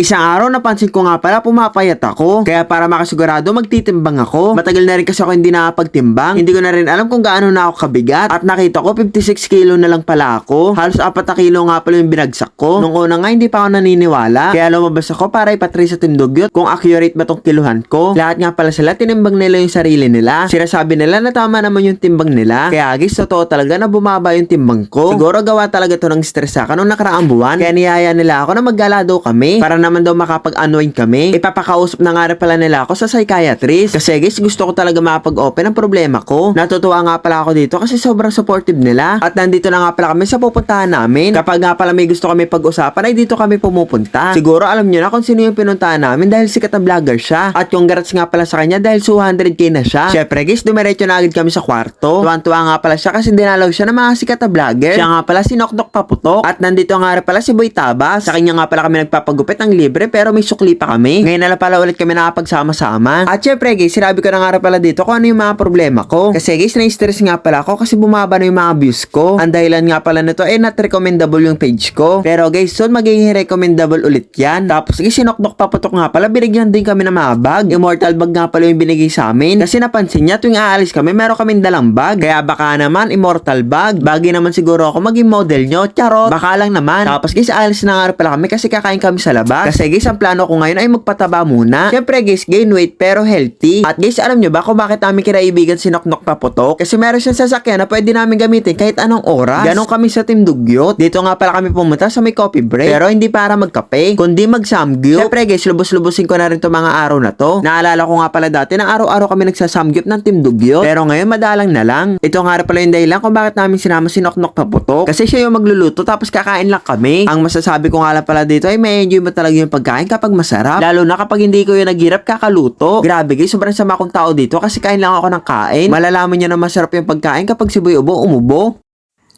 Isang araw napansin ko nga pala pumapayat ako. Kaya para makasigurado magtitimbang ako. Matagal na rin kasi ako hindi nakapagtimbang. Hindi ko na rin alam kung gaano na ako kabigat. At nakita ko 56 kilo na lang pala ako. Halos 4 na kilo nga pala yung binagsak ko. Nung una nga hindi pa ako naniniwala. Kaya lumabas ako para ipatry sa Timdugyot kung accurate ba tong kiluhan ko. Lahat nga pala sila tinimbang nila yung sarili nila. Sinasabi nila na tama naman yung timbang nila. Kaya guys, totoo talaga na bumaba yung timbang ko. Siguro gawa talaga to ng stress sa akin nung nakaraang buwan. Kaya niyaya nila ako na maggala kami. Para naman daw makapag-unwind kami. Ipapakausap na nga pala nila ako sa psychiatrist. Kasi guys, gusto ko talaga makapag-open ang problema ko. Natutuwa nga pala ako dito kasi sobrang supportive nila. At nandito na nga pala kami sa pupuntahan namin. Kapag nga pala may gusto kami pag-usapan ay dito kami pumupunta. Siguro alam nyo na kung sino yung pinuntahan namin dahil sikat na vlogger siya. At congrats nga pala sa kanya dahil 200k na siya. Syempre guys, dumiretso na agad kami sa kwarto. Tuwan-tuwa nga pala siya kasi dinalaw siya ng mga sikat na vlogger. Siya nga pala si Noknok Paputok. At nandito nga pala si Boy Tabas. Sa kanya nga pala kami nagpapagupit ng libre pero may sukli pa kami. Ngayon na pala ulit kami nakapagsama-sama. At syempre guys, sinabi ko na nga pala dito kung ano yung mga problema ko. Kasi guys, na-stress nga pala ako kasi bumaba na yung mga views ko. Ang dahilan nga pala nito ay not recommendable yung page ko. Pero guys, soon magiging recommendable ulit yan. Tapos guys, sinoknok paputok nga pala, binigyan din kami ng mga bag. Immortal bag nga pala yung binigay sa amin. Kasi napansin niya, tuwing aalis kami, meron kaming dalang bag. Kaya baka naman, immortal bag. Bagi naman siguro ako maging model nyo. Charot. Baka lang naman. Tapos guys, aalis na nga pala kami kasi kakain kami sa labas. Kasi guys, ang plano ko ngayon ay magpataba muna. Siyempre guys, gain weight pero healthy. At guys, alam nyo ba kung bakit namin kinaibigan si Noknok Paputok? Kasi meron siyang sasakyan na pwede namin gamitin kahit anong oras. Ganon kami sa Team Dugyot. Dito nga pala kami pumunta sa may coffee break. Pero hindi para magkape, kundi mag-samgyup. Siyempre guys, lubos-lubosin ko na rin to mga araw na to. Naalala ko nga pala dati na araw-araw kami nagsasamgyup ng Team Dugyot. Pero ngayon madalang na lang. Ito nga pala yung dahilan kung bakit namin sinama si Noknok Paputok. Kasi siya yung magluluto tapos kakain lang kami. Ang masasabi ko nga lang pala dito ay may enjoy mo talaga yung pagkain kapag masarap. Lalo na kapag hindi ko yung naghirap kakaluto. Grabe guys, sobrang sama kong tao dito kasi kain lang ako ng kain. Malalaman nyo na masarap yung pagkain kapag si Boy Ubo umubo.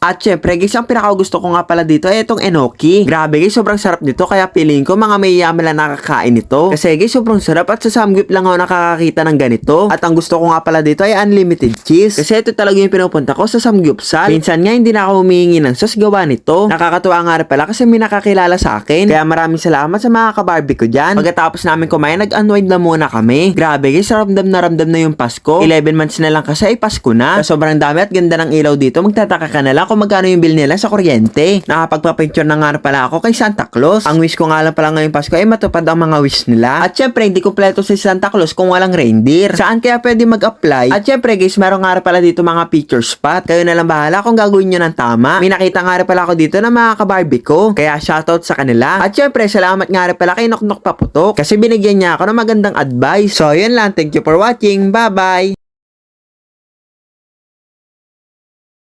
At syempre guys, ang pinakagusto ko nga pala dito ay itong enoki. Grabe guys, sobrang sarap nito kaya feeling ko mga may yaman lang nakakain nito. Kasi guys, sobrang sarap at sa samgyup lang ako nakakakita ng ganito. At ang gusto ko nga pala dito ay unlimited cheese. Kasi ito talaga yung pinupunta ko sa samgyupsal. Minsan nga hindi na ako humihingi ng sauce gawa nito. Nakakatuwa nga rin pala kasi may nakakilala sa akin. Kaya maraming salamat sa mga kabarbie ko dyan. Pagkatapos namin kumain, nag-unwind na muna kami. Grabe guys, ramdam na ramdam na yung Pasko. 11 months na lang kasi ay Pasko na. Sa sobrang dami at ganda ng ilaw dito, magtataka ka na lang kung magkano yung bill nila sa kuryente. Nakapagpa-picture na nga pala ako kay Santa Claus. Ang wish ko nga lang pala ngayong Pasko ay matupad ang mga wish nila. At syempre, hindi kompleto si Santa Claus kung walang reindeer. Saan kaya pwede mag-apply? At syempre guys, meron nga pala dito mga picture spot. Kayo na lang bahala kung gagawin nyo ng tama. May nakita nga pala ako dito na mga kabarbie ko. Kaya shoutout sa kanila. At syempre, salamat nga pala kay Noknok Paputok. Kasi binigyan niya ako ng magandang advice. So, yun lang. Thank you for watching. Bye-bye!